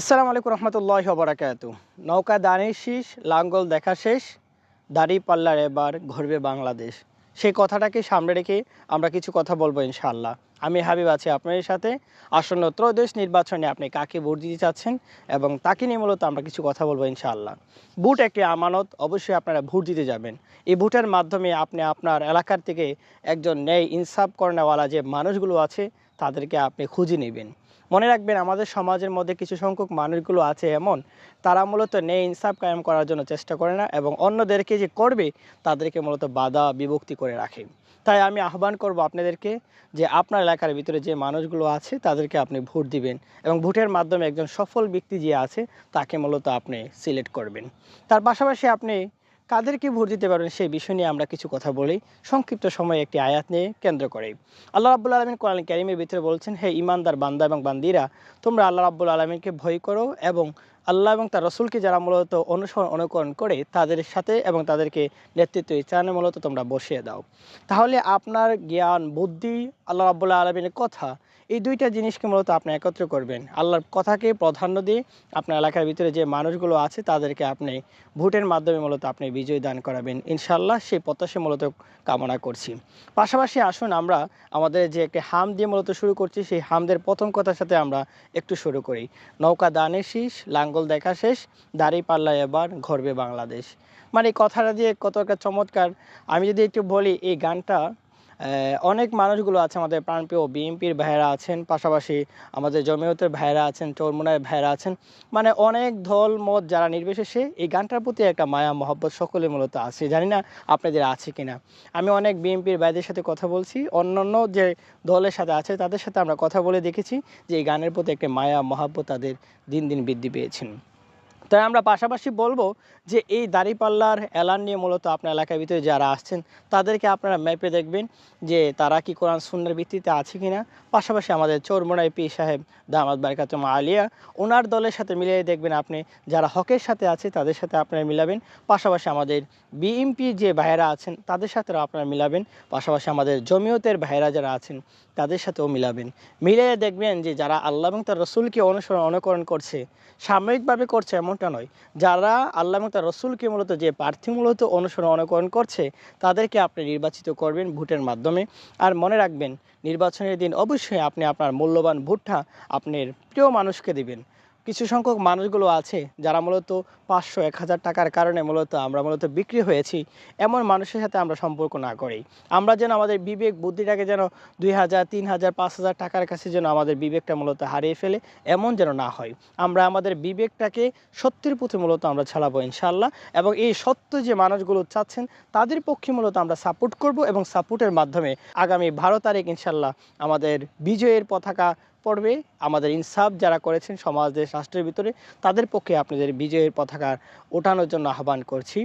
আসসালামু আলাইকুম রহমতুল্লাহ বরাকাতু নৌকা দানের শীষ, লাঙ্গল দেখা শেষ, দাড়ি পাল্লার এবার ঘুরবে বাংলাদেশ। সেই কথাটাকে সামনে রেখে আমরা কিছু কথা বলব ইনশাআল্লাহ। আমি হাবিব আছি আপনাদের সাথে। আসন্ন ত্রয়োদশ নির্বাচনে আপনি কাকে ভোট দিতে চাচ্ছেন এবং তাকে নিয়ে মূলত আমরা কিছু কথা বলব ইনশাআল্লাহ। ভোট একটি আমানত, অবশ্যই আপনারা ভোট দিতে যাবেন। এই ভোটের মাধ্যমে আপনি আপনার এলাকার থেকে একজন ন্যায় ইনসাফ করেনাওয়ালা যে মানুষগুলো আছে, তাদেরকে আপনি খুঁজে নেবেন। মনে রাখবেন, আমাদের সমাজের মধ্যে কিছু সংখ্যক মানুষগুলো আছে এমন, তারা মূলত ন্যায় ইনসাফ কায়েম করার জন্য চেষ্টা করে না এবং অন্যদেরকে যে করবে, তাদেরকে মূলত বাধা বিভক্তি করে রাখে। তাই আমি আহ্বান করব আপনাদেরকে যে আপনার এলাকার ভিতরে যে মানুষগুলো আছে, তাদেরকে আপনি ভোট দিবেন এবং ভোটের মাধ্যমে একজন সফল ব্যক্তি যে আছে, তাকে মূলত আপনি সিলেক্ট করবেন। তার পাশাপাশি আপনি কাদেরকে ভোট দিতে পারবেন সেই বিষয় নিয়ে আমরা কিছু কথা বলি। সংক্ষিপ্ত সময়ে একটি আয়াত নিয়ে কেন্দ্র করে। আল্লাহ রাব্বুল আলমিন কোরআন ক্যারিমের ভিতরে বলছেন, হে ইমানদার বান্দা এবং বান্দিরা, তোমরা আল্লাহ রাব্বুল আলমিনকে ভয় করো এবং আল্লাহ এবং তার রসুলকে যারা মূলত অনুসরণ, অনুকরণ করে, তাদের সাথে এবং তাদেরকে নেতৃত্ব ইচ্ছানে মূলত তোমরা বসিয়ে দাও। তাহলে আপনার জ্ঞান, বুদ্ধি, আল্লাহ রাব্বুল আলমিনের কথা এই দুইটা জিনিসকে মূলত আপনি একত্র করবেন। আল্লাহর কথাকে প্রাধান্য দিয়ে আপনার এলাকার ভিতরে যে মানুষগুলো আছে, তাদেরকে আপনি ভোটের মাধ্যমে মূলত আপনি বিজয় দান করাবেন। ইনশাল্লাহ সেই প্রত্যাশা মূলত কামনা করছি। পাশাপাশি আসুন আমরা আমাদের যে একটি হাম দিয়ে মূলত শুরু করছি, সেই হামদের প্রথম কথার সাথে আমরা একটু শুরু করি। নৌকা দানে শীষ, লাঙ্গল দেখা শেষ, দাড়ি পাল্লা এবার ঘরবে বাংলাদেশ। মানে কথাটা দিয়ে কত একটা চমৎকার। আমি যদি একটু বলি, এই গানটা অনেক মানুষগুলো আছে আমাদের প্রাণপ্রিয় বিএনপির ভাইয়েরা আছেন, পাশাপাশি আমাদের জমিয়তের ভাইয়েরা আছেন, চৌরমুনার ভাইয়েরা আছেন। মানে অনেক দল মত যারা নির্বিশেষে এই গানটার প্রতি একটা মায়া, মহব্বত সকলে মূলত আছে। জানি না আপনাদের আছে কিনা। আমি অনেক বিএনপির ভাইদের সাথে কথা বলছি, অন্যান্য যে দলের সাথে আছে তাদের সাথে আমরা কথা বলে দেখেছি যে এই গানের প্রতি একটা মায়া, মহাব্বত তাদের দিন দিন বৃদ্ধি পেয়েছেন। তাই আমরা পাশাপাশি বলব যে এই দাঁড়িপাল্লার এলান নিয়ে মূলত আপনার এলাকার ভিতরে যারা আসছেন, তাদেরকে আপনারা ম্যাপে দেখবেন যে তারা কি কোরআন সুন্নার ভিত্তিতে আছে কিনা। পাশাপাশি আমাদের চোরমোড়াই পি সাহেব দামাদ বারকাতুমা আলিয়া, ওনার দলের সাথে মিলিয়ে দেখবেন আপনি যারা হকের সাথে আছে, তাদের সাথে আপনারা মিলাবেন। পাশাপাশি আমাদের বিএমপি যে ভাইয়েরা আছেন, তাদের সাথেও আপনারা মিলাবেন। পাশাপাশি আমাদের জমিয়তের ভাইয়েরা যারা আছেন, তাদের সাথেও মিলাবেন। মিলিয়ে দেখবেন যে যারা আল্লাহ এবং তার রসুলকে অনুসরণ, অনুকরণ করছে, সাময়িকভাবে করছে এমনটা নয়। যারা আল্লাহ এবং তার রসুলকে মূলত যে প্রার্থী মূলত অনুসরণ অনুকরণ করছে, তাদেরকে আপনি নির্বাচিত করবেন ভোটের মাধ্যমে। আর মনে রাখবেন, নির্বাচনের দিন অবশ্যই আপনি আপনার মূল্যবান ভোটটা আপনার প্রিয় মানুষকে দিবেন। কিছু সংখ্যক মানুষগুলো আছে যারা মূলত পাঁচশো, এক হাজার টাকার কারণে মূলত আমরা মূলত বিক্রি হয়েছি, এমন মানুষের সাথে আমরা সম্পর্ক না করি। আমরা যেন আমাদের বিবেক বুদ্ধিটাকে যেন দুই হাজার, তিন হাজার, পাঁচ হাজার টাকার কাছে যেন আমাদের বিবেকটা মূলত হারিয়ে ফেলে, এমন যেন না হয়। আমরা আমাদের বিবেকটাকে সত্যের পথে মূলত আমরা ছাড়াবো ইনশাল্লাহ এবং এই সত্য যে মানুষগুলো চাচ্ছেন, তাদের পক্ষে মূলত আমরা সাপোর্ট করব এবং সাপোর্টের মাধ্যমে আগামী বারো তারিখ ইনশাল্লাহ আমাদের বিজয়ের পতাকা পড়বে। আমাদের ইনসাফ যারা করেছেন সমাজ, দেশ, রাষ্ট্রের ভিতরে, তাদের পক্ষে আপনাদের বিজয়ের পতাকা ওঠানোর জন্য আহ্বান করছি।